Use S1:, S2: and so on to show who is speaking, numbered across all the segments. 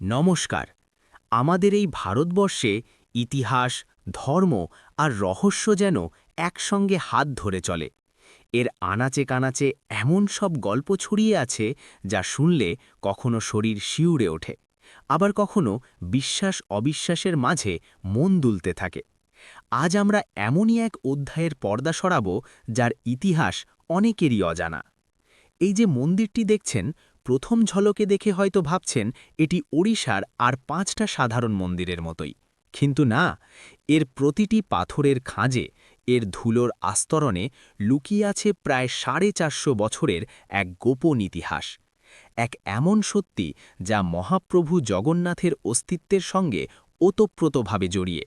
S1: নমস্কার। আমাদের এই ভারতবর্ষে ইতিহাস, ধর্ম আর রহস্য যেন একসঙ্গে হাত ধরে চলে। এর আনাচে কানাচে এমন সব গল্প ছড়িয়ে আছে যা শুনলে কখনো শরীর শিউরে ওঠে, আবার কখনো বিশ্বাস অবিশ্বাসের মাঝে মন দুলতে থাকে। আজ আমরা এমনই এক অধ্যায়ের পর্দা সরাব যার ইতিহাস অনেকেরই অজানা। এই যে মন্দিরটি দেখছেন প্রথম ঝলকে দেখে হয়তো ভাবছেন, এটি ওড়িশার আর পাঁচটা সাধারণ মন্দিরের মতোই। কিন্তু না, এর প্রতিটি পাথরের খাঁজে, এর ধুলোর আস্তরণে লুকিয়ে আছে প্রায় সাড়ে চারশো বছরের এক গোপন ইতিহাস। এক এমন সত্যি যা মহাপ্রভু জগন্নাথের অস্তিত্বের সঙ্গে ওতপ্রোতভাবে জড়িয়ে।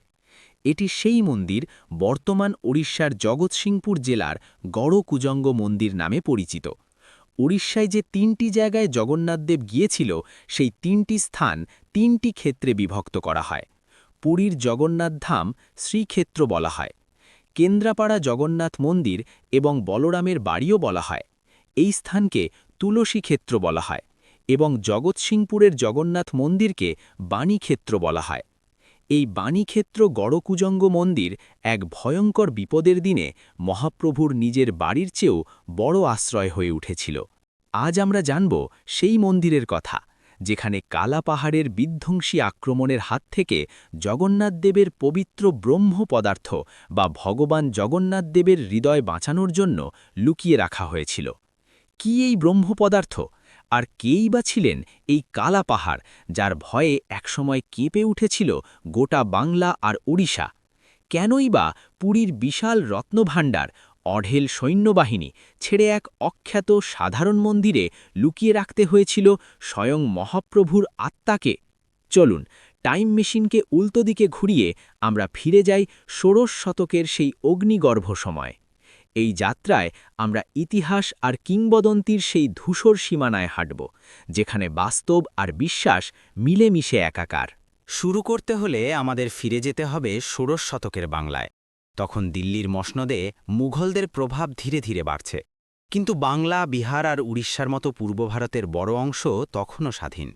S1: এটি সেই মন্দির বর্তমান ওড়িশার জগৎসিংপুর জেলার গড়কুজঙ্গ মন্দির নামে পরিচিত। উড়িষ্যায় যে তিনটি জায়গায় জগন্নাথদেব গিয়েছিল, সেই তিনটি স্থান তিনটি ক্ষেত্রে বিভক্ত করা হয়। পুরীর জগন্নাথ ধাম শ্রীক্ষেত্র বলা হয়। কেন্দ্রাপাড়া জগন্নাথ মন্দির এবং বলরামের বাড়িও বলা হয়। এই স্থানকে তুলসী ক্ষেত্র বলা হয় এবং জগৎসিংপুরের জগন্নাথ মন্দিরকে বাণীক্ষেত্র বলা হয়। এই বাণীক্ষেত্র গড়কুজঙ্গ মন্দির এক ভয়ঙ্কর বিপদের দিনে মহাপ্রভুর নিজের বাড়ির চেয়েও বড় আশ্রয় হয়ে উঠেছিল। আজ আমরা জানব সেই মন্দিরের কথা, যেখানে কালা পাহাড়ের বিধ্বংসী আক্রমণের হাত থেকে জগন্নাথদেবের পবিত্র ব্রহ্ম পদার্থ বা ভগবান জগন্নাথদেবের হৃদয় বাঁচানোর জন্য লুকিয়ে রাখা হয়েছিল। কি এই ব্রহ্ম পদার্থ? আর কেই বা ছিলেন এই কালা পাহাড় যার ভয়ে একসময় কেঁপে উঠেছিল গোটা বাংলা আর ওড়িশা? কেনই বা পুরীর বিশাল রত্নভাণ্ডার, অঢেল সৈন্যবাহিনী ছেড়ে এক অখ্যাত সাধারণ মন্দিরে লুকিয়ে রাখতে হয়েছিল স্বয়ং মহাপ্রভুর আত্মাকে? চলুন, টাইম মেশিনকে উল্টো দিকে ঘুরিয়ে আমরা ফিরে যাই ষোড়শ শতকের সেই অগ্নিগর্ভ সময়। এই যাত্রায় আমরা ইতিহাস আর কিংবদন্তির সেই ধূসর সীমানায় হাঁটব, যেখানে বাস্তব আর বিশ্বাস মিলেমিশে একাকার।
S2: শুরু করতে হলে আমাদের ফিরে যেতে হবে ষোড়শ শতকের বাংলায়। তখন দিল্লির মসনদে মুঘলদের প্রভাব ধীরে ধীরে বাড়ছে। কিন্তু বাংলা, বিহার আর উড়িষ্যার মতো পূর্ব ভারতের বড় অংশ তখনও স্বাধীন।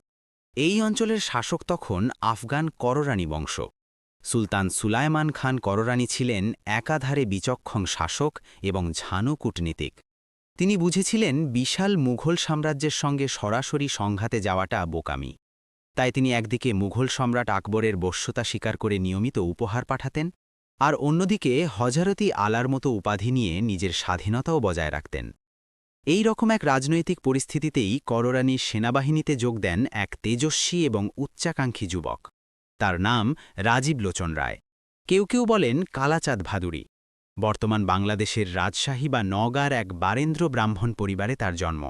S2: এই অঞ্চলের শাসক তখন আফগান কররানী বংশ। সুলতান সুলায়মান খান কররানী ছিলেন একাধারে বিচক্ষণ শাসক এবং ঝানু কূটনীতিক। তিনি বুঝেছিলেন বিশাল মুঘল সাম্রাজ্যের সঙ্গে সরাসরি সংঘাতে যাওয়াটা বোকামি। তাই তিনি একদিকে মুঘল সম্রাট আকবরের বশ্যতা স্বীকার করে নিয়মিত উপহার পাঠাতেন, আর অন্যদিকে হজারতি আলার মতো উপাধি নিয়ে নিজের স্বাধীনতাও বজায় রাখতেন। এই রকম এক রাজনৈতিক পরিস্থিতিতেই কররানীর সেনাবাহিনীতে যোগ দেন এক তেজস্বী এবং উচ্চাকাঙ্ক্ষী যুবক। তার নাম রাজীব লোচন রায়। কেউ কেউ বলেন কালাচাঁদ ভাদুরী। বর্তমান বাংলাদেশের রাজশাহী বা নগার এক বারেন্দ্র ব্রাহ্মণ পরিবারে তার জন্ম।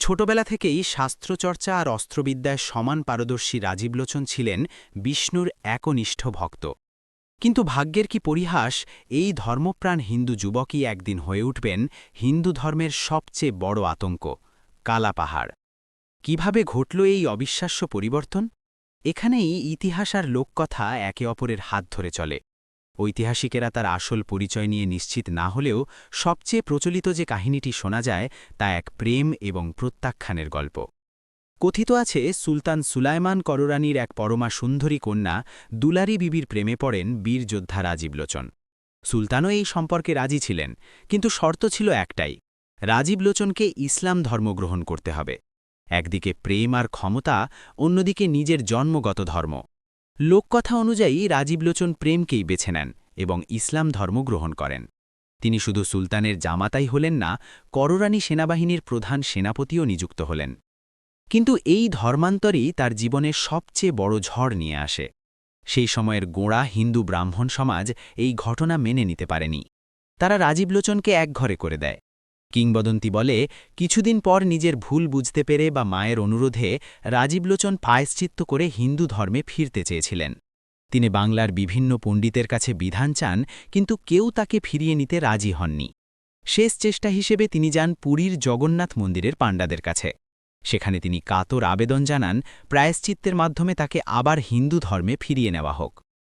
S2: ছোটবেলা থেকেই শাস্ত্রচর্চা আর অস্ত্রবিদ্যায় সমান পারদর্শী রাজীবলোচন ছিলেন বিষ্ণুর একনিষ্ঠ ভক্ত। কিন্তু ভাগ্যের কি পরিহাস, এই ধর্মপ্রাণ হিন্দু যুবকই একদিন হয়ে উঠবেন হিন্দু ধর্মের সবচেয়ে বড় আতঙ্ক কালা পাহাড় কীভাবে ঘটল এই অবিশ্বাস্য পরিবর্তন? এখানেই ইতিহাস আর লোককথা একে অপরের হাত ধরে চলে। ঐতিহাসিকেরা তার আসল পরিচয় নিয়ে নিশ্চিত না হলেও সবচেয়ে প্রচলিত যে কাহিনীটি শোনা যায় তা এক প্রেম এবং প্রত্যাখ্যানের গল্প। কথিত আছে, সুলতান সুলাইমান কররানীর এক পরমা সুন্দরী কন্যা দুলারি বিবির প্রেমে পড়েন বীর যোদ্ধা রাজীবলোচন সুলতানও এই সম্পর্কে রাজি ছিলেন, কিন্তু শর্ত ছিল একটাই রাজীবলোচনকে ইসলাম ধর্ম গ্রহণ করতে হবে। একদিকে প্রেম আর ক্ষমতা, অন্যদিকে নিজের জন্মগত ধর্ম। লোককথা অনুযায়ী রাজীবলোচন প্রেমকেই বেছে নেন এবং ইসলাম ধর্ম গ্রহণ করেন। তিনি শুধু সুলতানের জামাতাই হলেন না, কররানী সেনাবাহিনীর প্রধান সেনাপতিও নিযুক্ত হলেন। কিন্তু এই ধর্মান্তরই তার জীবনে সবচেয়ে বড় ঝড় নিয়ে আসে। সেই সময়ের গোড়া হিন্দু ব্রাহ্মণ সমাজ এই ঘটনা মেনে নিতে পারেনি। তারা রাজীবলোচনকে একঘরে করে দেয়। কিংবদন্তি বলে, কিছুদিন পর নিজের ভুল বুঝতে পেরে বা মায়ের অনুরোধে রাজীবলোচন পায়শ্চিত্ত করে হিন্দু ধর্মে ফিরতে চেয়েছিলেন। তিনি বাংলার বিভিন্ন পণ্ডিতের কাছে বিধান চান, কিন্তু কেউ তাকে ফিরিয়ে নিতে রাজি হননি। শেষ চেষ্টা হিসেবে তিনি যান পুরীর জগন্নাথ মন্দিরের পাণ্ডাদের কাছে। সেখানে তিনি কাতর আবেদন জানান, প্রায়শ্চিত্তের মাধ্যমে তাকে আবার হিন্দু ধর্মে ফিরিয়ে নেওয়া হোক।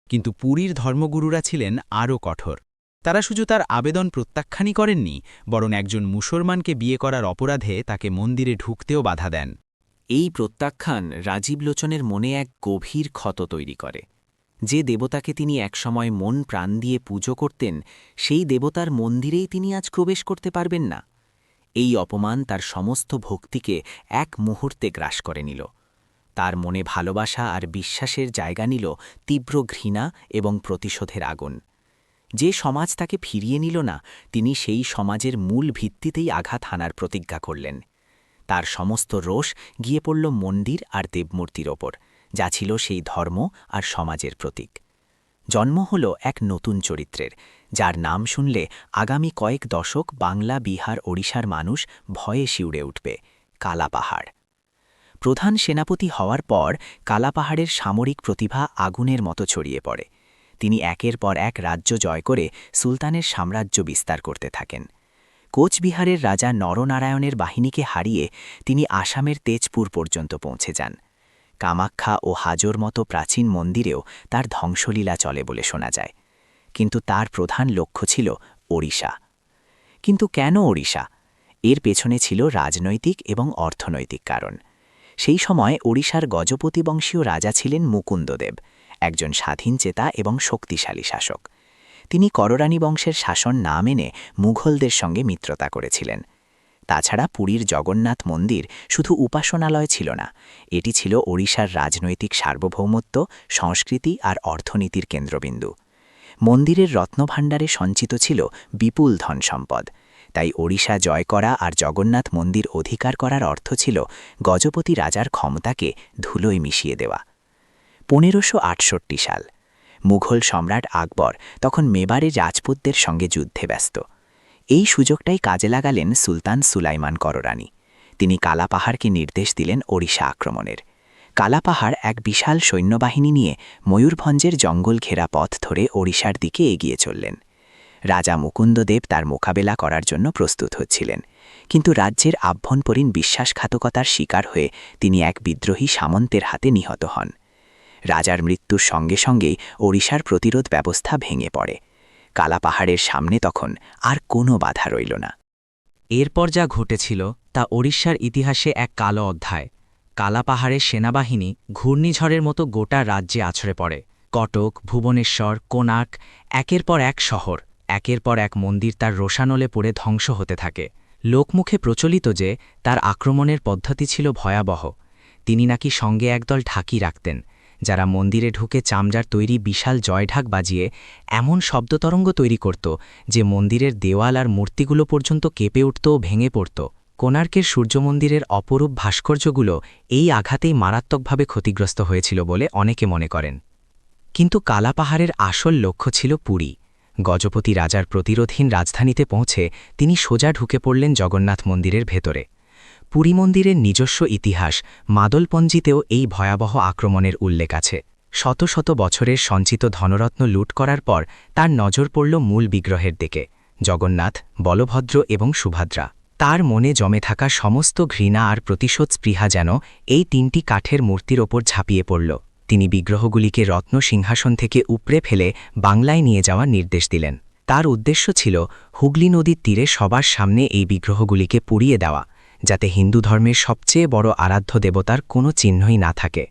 S2: কিন্তু পুরীর ধর্মগুরুরা ছিলেন আরও কঠোর। তারা শুধু তার আবেদন প্রত্যাখ্যানই করেননি, বরং একজন মুসলমানকে বিয়ে করার অপরাধে তাকে মন্দিরে ঢুকতেও বাধা দেন।
S3: এই প্রত্যাখ্যান রাজীব লোচনের মনে এক গভীর ক্ষত তৈরি করে। যে দেবতাকে তিনি একসময় মন প্রাণ দিয়ে পুজো করতেন, সেই দেবতার মন্দিরেই তিনি আজ প্রবেশ করতে পারবেন না। এই অপমান তার সমস্ত ভক্তিকে এক মুহূর্তে গ্রাস করে নিল। তার মনে ভালোবাসা আর বিশ্বাসের জায়গা নিল তীব্র ঘৃণা এবং প্রতিশোধের আগুন। যে সমাজ তাকে ফিরিয়ে নিল না, তিনি সেই সমাজের মূল ভিত্তিতেই আঘাত হানার প্রতিজ্ঞা করলেন। তার সমস্ত রোষ গিয়ে পড়ল মন্দির আর দেবমূর্তির ওপর, যা ছিল সেই ধর্ম আর সমাজের প্রতীক। জন্ম হল এক নতুন চরিত্রের, যার নাম শুনলে আগামী কয়েক দশক বাংলা, বিহার, ওড়িশার মানুষ ভয়ে শিউড়ে উঠবে, কালাপাহাড়। প্রধান সেনাপতি হওয়ার পর কালাপাহাড়ের সামরিক প্রতিভা আগুনের মতো ছড়িয়ে পড়ে। তিনি একের পর এক রাজ্য জয় করে সুলতানের সাম্রাজ্য বিস্তার করতে থাকেন। কোচবিহারের রাজা নরনারায়ণের বাহিনীকে হারিয়ে তিনি আসামের তেজপুর পর্যন্ত পৌঁছে যান। কামাখ্যা ও হাজোর মতো প্রাচীন মন্দিরেও তার ধ্বংসলীলা চলে বলে শোনা যায়। কিন্তু তার প্রধান লক্ষ্য ছিল ওড়িশা। কিন্তু কেন ওড়িশা? এর পেছনে ছিল রাজনৈতিক এবং অর্থনৈতিক কারণ। সেই সময় ওড়িশার গজপতি বংশীয় রাজা ছিলেন মুকুন্দদেব। একজন স্বাধীনচেতা এবং শক্তিশালী শাসক। তিনি কররানী বংশের শাসন না মেনে মুঘলদের সঙ্গে মিত্রতা করেছিলেন। তাছাড়া পুরীর জগন্নাথ মন্দির শুধু উপাসনালয় ছিল না, এটি ছিল ওড়িশার রাজনৈতিক সার্বভৌমত্ব, সংস্কৃতি আর অর্থনীতির কেন্দ্রবিন্দু। মন্দিরের রত্নভাণ্ডারে সঞ্চিত ছিল বিপুল ধন সম্পদ, তাই ওড়িশা জয় করা আর জগন্নাথ মন্দির অধিকার করার অর্থ ছিল গজপতি রাজার ক্ষমতাকে ধুলোয় মিশিয়ে দেওয়া। পনেরোশো সাল। মুঘল সম্রাট আকবর তখন মেবারে রাজপুতদের সঙ্গে যুদ্ধে ব্যস্ত। এই সুযোগটাই কাজে লাগালেন সুলতান সুলাইমান কররানী। তিনি কালাপাহাড়কে নির্দেশ দিলেন ওড়িশা আক্রমণের। কালাপাহাড় এক বিশাল সৈন্যবাহিনী নিয়ে ময়ূরভঞ্জের জঙ্গল ঘেরা পথ ধরে ওড়িশার দিকে এগিয়ে চললেন। রাজা মুকুন্দদেব তার মোকাবেলা করার জন্য প্রস্তুত হচ্ছিলেন। কিন্তু রাজ্যের আভ্যন্তরীণ বিশ্বাসঘাতকতার শিকার হয়ে তিনি এক বিদ্রোহী সামন্তের হাতে নিহত হন। রাজার মৃত্যুর সঙ্গে সঙ্গেই ওড়িশার প্রতিরোধ ব্যবস্থা ভেঙে পড়ে। কালাপাহাড়ের সামনে তখন আর কোনো বাধা রইল না।
S4: এরপর যা ঘটেছিল তা ওড়িশার ইতিহাসে এক কালো অধ্যায়। কালাপাহাড়ের সেনাবাহিনী ঘূর্ণিঝড়ের মতো গোটা রাজ্যে আছড়ে পড়ে। কটক, ভুবনেশ্বর কোনাক একের পর এক শহর, একের পর এক মন্দির তার রোশানলে পড়ে ধ্বংস হতে থাকে। লোকমুখে প্রচলিত যে তার আক্রমণের পদ্ধতি ছিল ভয়াবহ। তিনি নাকি সঙ্গে একদল ঢাকি রাখতেন। যারা মন্দিরে ঢুকে চামড়ার তৈরি বিশাল জয়ঢাক বাজিয়ে এমন শব্দতরঙ্গ তৈরি করত যে মন্দিরের দেওয়াল আর মূর্তিগুলো পর্যন্ত কেঁপে উঠত ও ভেঙে পড়ত। কোণার্কের সূর্যমন্দিরের অপরূপ ভাস্কর্যগুলো এই আঘাতেই মারাত্মকভাবে ক্ষতিগ্রস্ত হয়েছিল বলে অনেকে মনে করেন। কিন্তু কালাপাহাড়ের আসল লক্ষ্য ছিল পুরী। গজপতি রাজার প্রতিরোধহীন রাজধানীতে পৌঁছে তিনি সোজা ঢুকে পড়লেন জগন্নাথ মন্দিরের ভেতরে। পুরী মন্দিরের নিজস্ব ইতিহাস মাদলপঞ্জিতেও এই ভয়াবহ আক্রমণের উল্লেখ আছে। শত শত বছরের সঞ্চিত ধনরত্ন লুট করার পর তার নজর পড়ল মূল বিগ্রহের দিকে, জগন্নাথ, বলভদ্র এবং সুভদ্রা। তার মনে জমে থাকা সমস্ত ঘৃণা আর প্রতিশোধ স্পৃহা যেন এই তিনটি কাঠের মূর্তির ওপর ঝাঁপিয়ে পড়ল। তিনি বিগ্রহগুলিকে রত্ন সিংহাসন থেকে উপড়ে ফেলে বাংলায় নিয়ে যাওয়ার নির্দেশ দিলেন। তার উদ্দেশ্য ছিল, হুগলি নদীর তীরে সবার সামনে এই বিগ্রহগুলিকে পুড়িয়ে দেওয়া। যাতে হিন্দু ধর্মের সবচেয়ে বড় আরাধ্য দেবতার কোনো চিহ্নই না থাকে।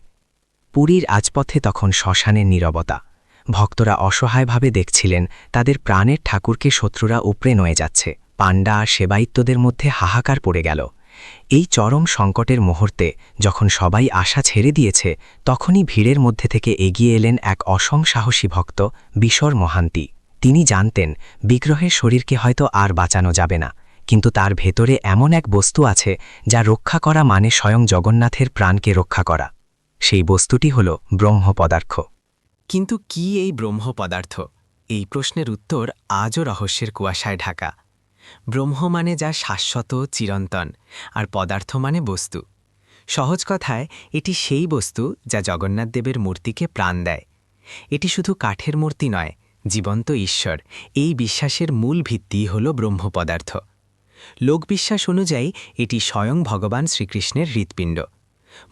S4: পুরীর আজপথে তখন শ্মশানের নীরবতা। ভক্তরা অসহায়ভাবে দেখছিলেন তাদের প্রাণের ঠাকুরকে শত্রুরা উপড়ে নয়ে যাচ্ছে। পাণ্ডা আর সেবায়িত্বদের মধ্যে হাহাকার পড়ে গেল। এই চরম সংকটের মুহূর্তে যখন সবাই আশা ছেড়ে দিয়েছে, তখনই ভিড়ের মধ্যে থেকে এগিয়ে এলেন এক অসংসাহসী ভক্ত, বিশর মহান্তি। তিনি জানতেন, বিগ্রহের শরীরকে হয়তো আর বাঁচানো যাবে না। কিন্তু তার ভেতরে এমন এক বস্তু আছে যা রক্ষা করা মানে স্বয়ং জগন্নাথের প্রাণকে রক্ষা করা। সেই বস্তুটি হল ব্রহ্ম পদার্থ।
S3: কিন্তু কি এই ব্রহ্ম পদার্থ? এই প্রশ্নের উত্তর আজও রহস্যের কুয়াশায় ঢাকা। ব্রহ্ম মানে যা শাশ্বত, চিরন্তন, আর পদার্থ মানে বস্তু। সহজ কথায়, এটি সেই বস্তু যা জগন্নাথ দেবের মূর্তিকে প্রাণ দেয়। এটি শুধু কাঠের মূর্তি নয়, জীবন্ত ঈশ্বর, এই বিশ্বাসের মূল ভিত্তি হল ব্রহ্ম পদার্থ। লোকবিশ্বাস অনুযায়ী এটি স্বয়ং ভগবান শ্রীকৃষ্ণের হৃৎপিণ্ড।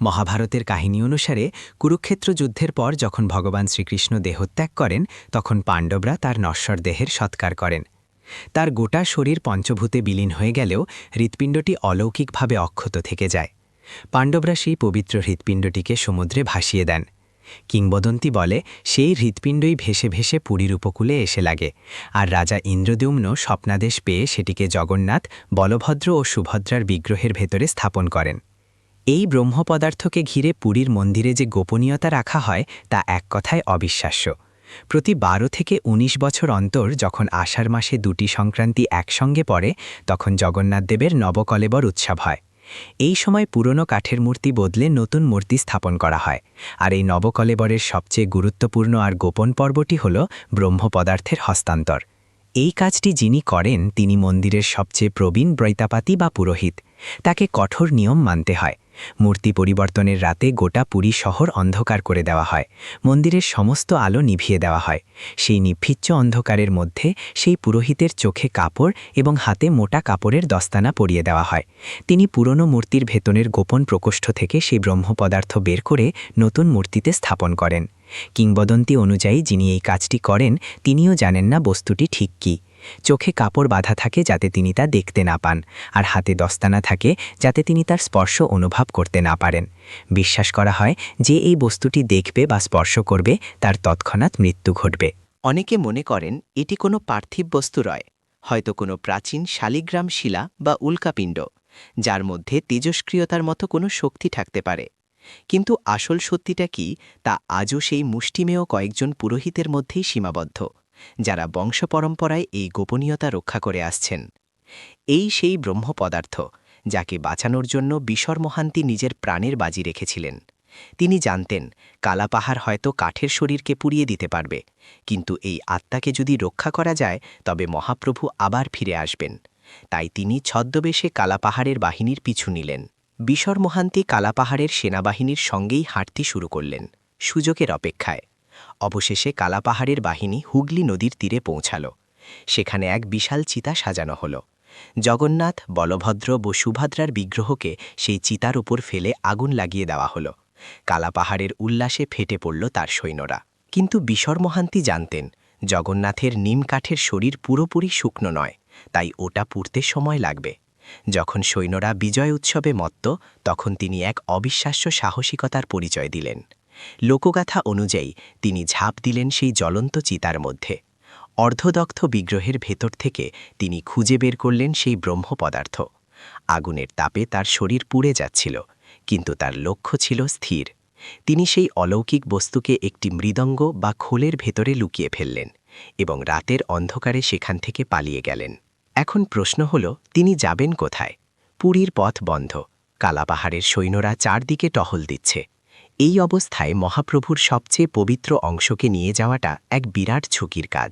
S3: মহাভারতের কাহিনী অনুসারে কুরুক্ষেত্র যুদ্ধের পর যখন ভগবান শ্রীকৃষ্ণ দেহত্যাগ করেন, তখন পাণ্ডবরা তার নশ্বর দেহের সৎকার করেন। তার গোটা শরীর পঞ্চভূতে বিলীন হয়ে গেলেও হৃৎপিণ্ডটি অলৌকিকভাবে অক্ষত থেকে যায়।
S5: পাণ্ডবরা সেই পবিত্র হৃৎপিণ্ডটিকে সমুদ্রে ভাসিয়ে দেন। কিংবদন্তি বলে, সেই হৃৎপিণ্ডই ভেসে ভেসে পুরীর উপকূলে এসে লাগে। আর রাজা ইন্দ্রদ্যুম্ন স্বপ্নাদেশ পেয়ে সেটিকে জগন্নাথ, বলভদ্র ও সুভদ্রার বিগ্রহের ভেতরে স্থাপন করেন। এই ব্রহ্ম পদার্থকে ঘিরে পুরীর মন্দিরে যে গোপনীয়তা রাখা হয়, তা এক কথায় অবিশ্বাস্য। প্রতি বারো থেকে ১৯ বছর অন্তর যখন আষাঢ় মাসে দুটি সংক্রান্তি একসঙ্গে পড়ে, তখন জগন্নাথদেবের নবকলেবর উৎসব হয়। এই সময় পুরনো কাঠের মূর্তি বদলে নতুন মূর্তি স্থাপন করা হয়। আর এই নবকলেবরের সবচেয়ে গুরুত্বপূর্ণ আর গোপন পর্বটি হল ব্রহ্মপদার্থের হস্তান্তর। এই কাজটি যিনি করেন, তিনি মন্দিরের সবচেয়ে প্রবীণ ব্রৈতাপাতি বা পুরোহিত। তাকে কঠোর নিয়ম মানতে হয়। মূর্তি পরিবর্তনের রাতে গোটা পুরী শহর অন্ধকার করে দেওয়া হয়। মন্দিরের সমস্ত আলো নিভিয়ে দেওয়া হয়। সেই নিভিচ্চ অন্ধকারের মধ্যে সেই পুরোহিতের চোখে কাপড় এবং হাতে মোটা কাপড়ের দস্তানা পরিয়ে দেওয়া হয়। তিনি পুরনো মূর্তির ভেতনের গোপন প্রকোষ্ঠ থেকে সেই ব্রহ্ম পদার্থ বের করে নতুন মূর্তিতে স্থাপন করেন। কিংবদন্তি অনুযায়ী যিনি এই কাজটি করেন, তিনিও জানেন না বস্তুটি ঠিক কী। চোখে কাপড় বাঁধা থাকে যাতে তিনি তা দেখতে না পান, আর হাতে দস্তানা থাকে যাতে তিনি তার স্পর্শ অনুভব করতে না পারেন। বিশ্বাস করা হয় যে এই বস্তুটি দেখবে বা স্পর্শ করবে, তার তৎক্ষণাৎ মৃত্যু ঘটবে।
S3: অনেকে মনে করেন এটি কোনো পার্থিব বস্তু রয় হয়তো কোনো প্রাচীন শালিগ্রাম শিলা বা উল্কাপিণ্ড, যার মধ্যে তেজস্ক্রিয়তার মতো কোনো শক্তি থাকতে পারে। কিন্তু আসল সত্যিটা কি, তা আজও সেই মুষ্টিমেয় কয়েকজন পুরোহিতের মধ্যেই সীমাবদ্ধ। যারা বংশ পরম্পরায় এই গোপনীয়তা রক্ষা করে আসছেন। এই সেই ব্রহ্ম পদার্থ যাকে বাঁচানোর জন্য বিশর মহান্তি নিজের প্রাণের বাজি রেখেছিলেন। তিনি জানতেন, কালাপাহাড় হয়তো কাঠের শরীরকে পুড়িয়ে দিতে পারবে, কিন্তু এই আত্মাকে যদি রক্ষা করা যায়, তবে মহাপ্রভু আবার ফিরে আসবেন। তাই তিনি ছদ্মবেশে কালাপাহাড়ের বাহিনীর পিছু নিলেন। বিশর মহান্তি কালাপাহাড়ের সেনাবাহিনীর সঙ্গেই হাঁটতে শুরু করলেন, সুযোগের অপেক্ষায়। অবশেষে কালাপাহাড়ের বাহিনী হুগলি নদীর তীরে পৌঁছাল। সেখানে এক বিশাল চিতা সাজানো হল। জগন্নাথ, বলভদ্র ও সুভদ্রার বিগ্রহকে সেই চিতার উপর ফেলে আগুন লাগিয়ে দেওয়া হল। কালাপাহাড়ের উল্লাসে ফেটে পড়ল তার সৈন্যরা। কিন্তু বিশর মহান্তি জানতেন, জগন্নাথের নিম কাঠের শরীর পুরোপুরি শুকনো নয়, তাই ওটা পুড়তে সময় লাগবে। যখন সৈন্যরা বিজয় উৎসবে মত্ত, তখন তিনি এক অবিশ্বাস্য সাহসিকতার পরিচয় দিলেন। লোকগাথা অনুযায়ী তিনি ঝাঁপ দিলেন সেই জ্বলন্ত চিতার মধ্যে। অর্ধদগ্ধ বিগ্রহের ভেতর থেকে তিনি খুঁজে বের করলেন সেই ব্রহ্ম পদার্থ আগুনের তাপে তার শরীর পুড়ে যাচ্ছিল, কিন্তু তার লক্ষ্য ছিল স্থির। তিনি সেই অলৌকিক বস্তুকে একটি মৃদঙ্গ বা খোলের ভেতরে লুকিয়ে ফেললেন এবং রাতের অন্ধকারে সেখান থেকে পালিয়ে গেলেন। এখন প্রশ্ন হল, তিনি যাবেন কোথায়? পুরীর পথ বন্ধ, কালাপাহাড়ের সৈন্যরা চারদিকে টহল দিচ্ছে। এই অবস্থায় মহাপ্রভুর সবচেয়ে পবিত্র অংশকে নিয়ে যাওয়াটা এক বিরাট ঝুঁকির কাজ।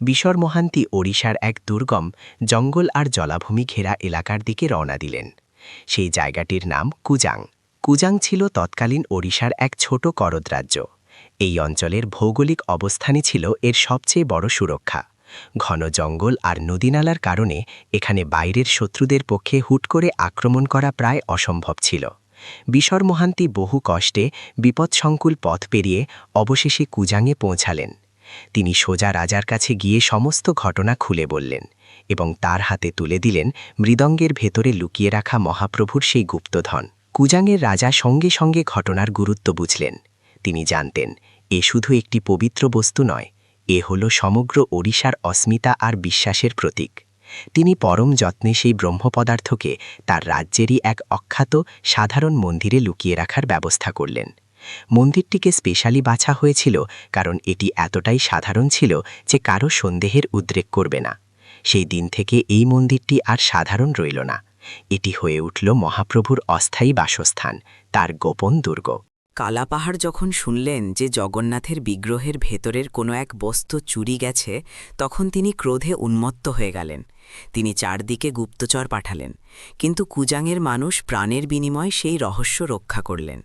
S3: বিশর মহান্তি ওড়িশার এক দুর্গম, জঙ্গল আর জলাভূমি ঘেরা এলাকার দিকে রওনা দিলেন। সেই জায়গাটির নাম কুজাং। কুজাং ছিল তৎকালীন ওড়িশার এক ছোট করদ রাজ্য। এই অঞ্চলের ভৌগোলিক অবস্থানই ছিল এর সবচেয়ে বড় সুরক্ষা। ঘন জঙ্গল আর নদীনালার কারণে এখানে বাইরের শত্রুদের পক্ষে হুট করে আক্রমণ করা প্রায় অসম্ভব ছিল। বিশর মহান্তি বহু কষ্টে বিপদসংকুল পথ পেরিয়ে অবশেষে কুজাঙে পৌঁছালেন। তিনি সোজা রাজার কাছে গিয়ে সমস্ত ঘটনা খুলে বললেন এবং তার হাতে তুলে দিলেন মৃদঙ্গের ভেতরে লুকিয়ে রাখা মহাপ্রভুর সেই গুপ্তধন। কুজাঙের রাজা সঙ্গে সঙ্গে ঘটনার গুরুত্ব বুঝলেন। তিনি জানতেন, এ শুধু একটি পবিত্র বস্তু নয়, এ হল সমগ্র ওড়িশার অস্মিতা আর বিশ্বাসের প্রতীক। তিনি পরম যত্নে সেই ব্রহ্মপদার্থকে তার রাজ্যেরই এক অখ্যাত সাধারণ মন্দিরে লুকিয়ে রাখার ব্যবস্থা করলেন। মন্দিরটিকে স্পেশালি বাছা হয়েছিল কারণ এটি এতটাই সাধারণ ছিল যে কারও সন্দেহের উদ্রেক করবে না। সেই দিন থেকে এই মন্দিরটি আর সাধারণ রইল না। এটি হয়ে উঠল মহাপ্রভুর অস্থায়ী বাসস্থান, তার গোপন দুর্গ।
S6: কালাপাহাড় যখন শুনলেন যে জগন্নাথের বিগ্রহের ভেতরের কোনো এক বস্তু চুরি গেছে, তখন তিনি ক্রোধে উন্মত্ত হয়ে গেলেন। তিনি চারদিকে গুপ্তচর পাঠালেন। কিন্তু কুজাঙের মানুষ প্রাণের বিনিময় সেই রহস্য রক্ষা করলেন।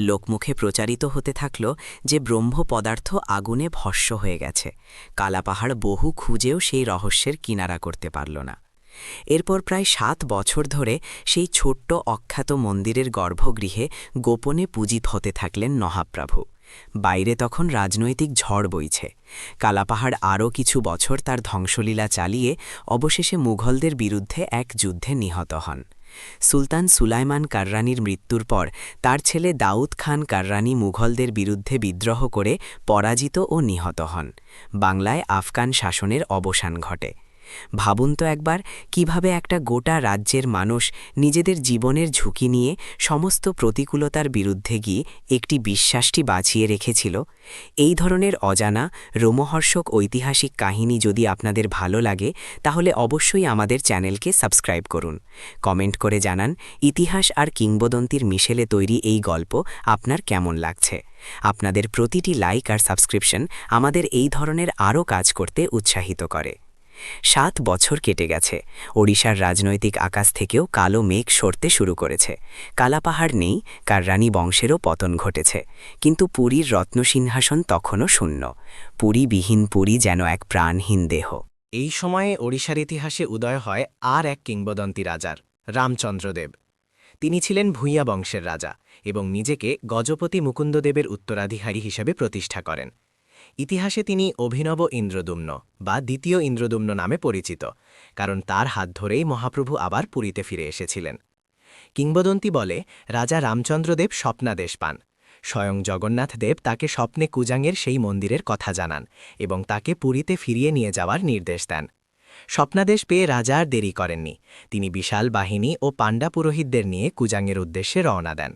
S6: লোকমুখে প্রচারিত হতে থাকল যে ব্রহ্ম পদার্থ আগুনে ভস্য হয়ে গেছে। কালাপাহাড় বহু খুঁজেও সেই রহস্যের কিনারা করতে পারল না। এরপর প্রায় সাত বছর ধরে সেই ছোট্ট অখ্যাত মন্দিরের গর্ভগৃহে গোপনে পূজিত হতে থাকলেন নহাপ্রাভু বাইরে তখন রাজনৈতিক ঝড় বইছে। কালাপাহাড় আরও কিছু বছর তার ধ্বংসলীলা চালিয়ে অবশেষে মুঘলদের বিরুদ্ধে এক যুদ্ধে নিহত হন।
S7: সুলতান সুলাইমান কাররানির মৃত্যুর পর তার ছেলে দাউদ খান কাররানি মুঘলদের বিরুদ্ধে বিদ্রোহ করে পরাজিত ও নিহত হন। বাংলায় আফগান শাসনের অবসান ঘটে। ভাবুন তো একবার কীভাবে একটা গোটা রাজ্যের মানুষ নিজেদের জীবনের ঝুঁকি নিয়ে সমস্ত প্রতিকূলতার বিরুদ্ধে গিয়ে একটি বিশ্বাসটি বাঁচিয়ে রেখেছিল। এই ধরনের অজানা, রোমহর্ষক ঐতিহাসিক কাহিনী যদি আপনাদের ভালো লাগে, তাহলে অবশ্যই আমাদের চ্যানেলকে সাবস্ক্রাইব করুন। কমেন্ট করে জানান, ইতিহাস আর কিংবদন্তির মিশেলে তৈরি এই গল্প আপনার কেমন লাগছে? আপনাদের প্রতিটি লাইক আর সাবস্ক্রিপশন আমাদের এই ধরনের আরও কাজ করতে উৎসাহিত করে। সাত বছর কেটে গেছে। ওড়িশার রাজনৈতিক আকাশ থেকেও কালো মেঘ সরতে শুরু করেছে। কালাপাহাড় নেই, কাররানী বংশেরও পতন ঘটেছে। কিন্তু পুরীর রত্নসিংহাসন তখনও শূন্য। পুরীবিহীন পুরী যেন এক প্রাণহীন দেহ।
S3: এই সময়ে ওড়িশার ইতিহাসে উদয় হয় আর এক কিংবদন্তি রাজার, রামচন্দ্রদেব। তিনি ছিলেন ভূঁইয়া বংশের রাজা এবং নিজেকে গজপতি মুকুন্দদেবের উত্তরাধিকারী হিসেবে প্রতিষ্ঠা করেন। ইতিহাসে তিনি অভিনব ইন্দ্রদুম্ন বা দ্বিতীয় ইন্দ্রদুম্ন নামে পরিচিত, কারণ তার হাত ধরেই মহাপ্রভু আবার পুরীতে ফিরে এসেছিলেন। কিংবদন্তি বলে, রাজা রামচন্দ্রদেব স্বপ্নাদেশ পান। স্বয়ং জগন্নাথ দেব তাকে স্বপ্নে কুজাঙের সেই মন্দিরের কথা জানান এবং তাকে পুরীতে ফিরিয়ে নিয়ে যাওয়ার নির্দেশ দেন। স্বপ্নাদেশ পেয়ে রাজা আর দেরি করেননি। তিনি বিশাল বাহিনী ও পাণ্ডা পুরোহিতদের নিয়ে কুজাঙের উদ্দেশ্যে রওনা দেন।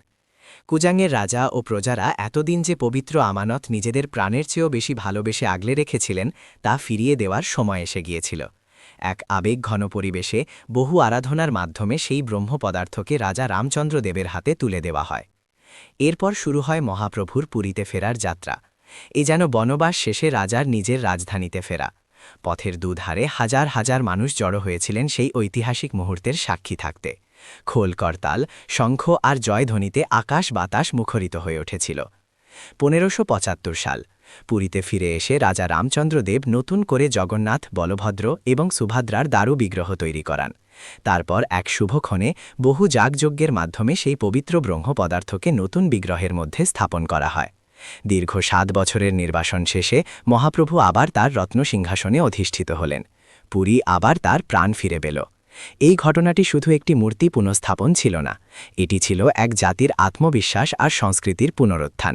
S3: কুজাঙের রাজা ও প্রজারা এতদিন যে পবিত্র আমানত নিজেদের প্রাণের চেয়েও বেশি ভালোবেসে আগলে রেখেছিলেন, তা ফিরিয়ে দেওয়ার সময় এসে গিয়েছিল। এক আবেগ ঘন পরিবেশে বহু আরাধনার মাধ্যমে সেই ব্রহ্ম পদার্থকে রাজা রামচন্দ্র দেবের হাতে তুলে দেওয়া হয়। এরপর শুরু হয় মহাপ্রভুর পুরীতে ফেরার যাত্রা। এ যেন বনবাস শেষে রাজার নিজের রাজধানীতে ফেরা। পথের দুধারে হাজার হাজার মানুষ জড়ো হয়েছিলেন সেই ঐতিহাসিক মুহূর্তের সাক্ষী থাকতে। খোল করতাল, শঙ্খ আর জয়ধ্বনিতে আকাশ বাতাস মুখরিত হয়ে উঠেছিল। পনেরোশো সাল, পুরীতে ফিরে এসে রাজা রামচন্দ্রদেব নতুন করে জগন্নাথ, বলভদ্র এবং সুভদ্রার দারু বিগ্রহ তৈরি করান। তারপর এক শুভক্ষণে বহু যাগযজ্ঞের মাধ্যমে সেই পবিত্র ব্রহ্ম পদার্থকে নতুন বিগ্রহের মধ্যে স্থাপন করা হয়। দীর্ঘ সাত বছরের নির্বাসন শেষে মহাপ্রভু আবার তার রত্নসিংহাসনে অধিষ্ঠিত হলেন। পুরী আবার তার প্রাণ ফিরে পেল। এই ঘটনাটি শুধু একটি মূর্তি পুনঃস্থাপন ছিল না, এটি ছিল এক জাতির আত্মবিশ্বাস আর সংস্কৃতির পুনরুত্থান।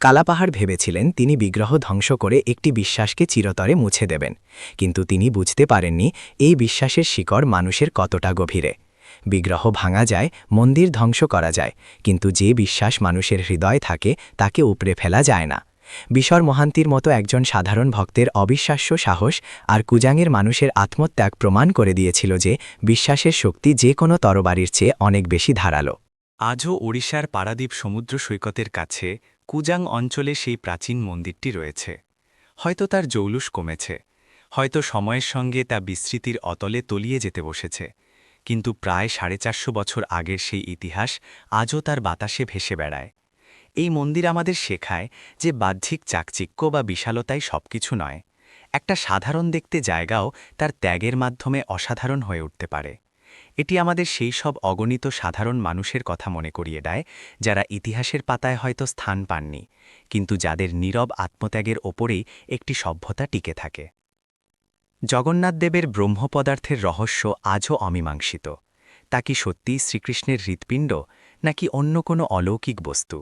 S3: কালাপাহাড় ভেবেছিলেন তিনি বিগ্রহ ধ্বংস করে একটি বিশ্বাসকে চিরতরে মুছে দেবেন, কিন্তু তিনি বুঝতে পারেননি এই বিশ্বাসের শিকড় মানুষের কতটা গভীরে। বিগ্রহ ভাঙা যায়, মন্দির ধ্বংস করা যায়, কিন্তু যে বিশ্বাস মানুষের হৃদয় থাকে তাকে উপড়ে ফেলা যায় না। বিশর মহান্তির মতো একজন সাধারণ ভক্তের অবিশ্বাস্য সাহস আর কুজাঙের মানুষের আত্মত্যাগ প্রমাণ করে দিয়েছিল যে বিশ্বাসের শক্তি যে কোনো তরবারির চেয়ে অনেক বেশি ধারালো।
S8: আজও ওড়িশার পারাদ্বীপ সমুদ্র সৈকতের কাছে কুজাং অঞ্চলে সেই প্রাচীন মন্দিরটি রয়েছে। হয়তো তার জৌলুস কমেছে, হয়তো সময়ের সঙ্গে তা বিস্মৃতির অতলে তলিয়ে যেতে বসেছে, কিন্তু প্রায় সাড়ে চারশো বছর আগের সেই ইতিহাস আজও তার বাতাসে ভেসে বেড়ায়। এই মন্দির আমাদের শেখায় যে বাহ্যিক চাকচিক্য বা বিশালতাই সবকিছু নয়। একটা সাধারণ দেখতে জায়গাও তার ত্যাগের মাধ্যমে অসাধারণ হয়ে উঠতে পারে। এটি আমাদের সেই সব অগণিত সাধারণ মানুষের কথা মনে করিয়ে দেয়, যারা ইতিহাসের পাতায় হয়তো স্থান পাননি, কিন্তু যাদের নীরব আত্মত্যাগের ওপরেই একটি সভ্যতা টিকে থাকে। জগন্নাথদেবের ব্রহ্মপদার্থের রহস্য আজও অমীমাংসিত। তা কি সত্যিই শ্রীকৃষ্ণের হৃৎপিণ্ড, নাকি অন্য কোনো অলৌকিক বস্তু?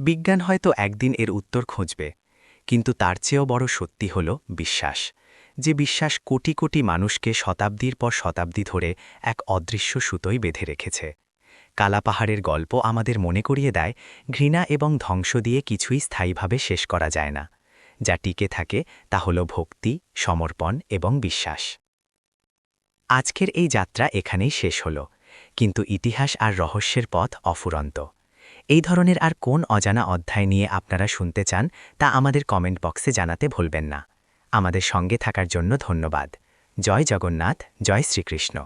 S8: বিজ্ঞান হয়তো একদিন এর উত্তর খুঁজবে, কিন্তু তার চেয়েও বড় সত্যি হল বিশ্বাস, যে বিশ্বাস কোটি কোটি মানুষকে শতাব্দীর পর শতাব্দী ধরে এক অদৃশ্য সুতোই বেঁধে রেখেছে। কালাপাহাড়ের গল্প আমাদের মনে করিয়ে দেয়, ঘৃণা এবং ধ্বংস দিয়ে কিছুই স্থায়ীভাবে শেষ করা যায় না। যা টিকে থাকে, তা হল ভক্তি, সমর্পণ এবং বিশ্বাস। আজকের এই যাত্রা এখানেই শেষ হল, কিন্তু ইতিহাস আর রহস্যের পথ অফুরন্ত। এই ধরনের আর কোন অজানা অধ্যায় নিয়ে আপনারা শুনতে চান তা আমাদের কমেন্ট বক্সে জানাতে ভুলবেন না। আমাদের সঙ্গে থাকার জন্য ধন্যবাদ। জয় জগন্নাথ, জয় শ্রীকৃষ্ণ।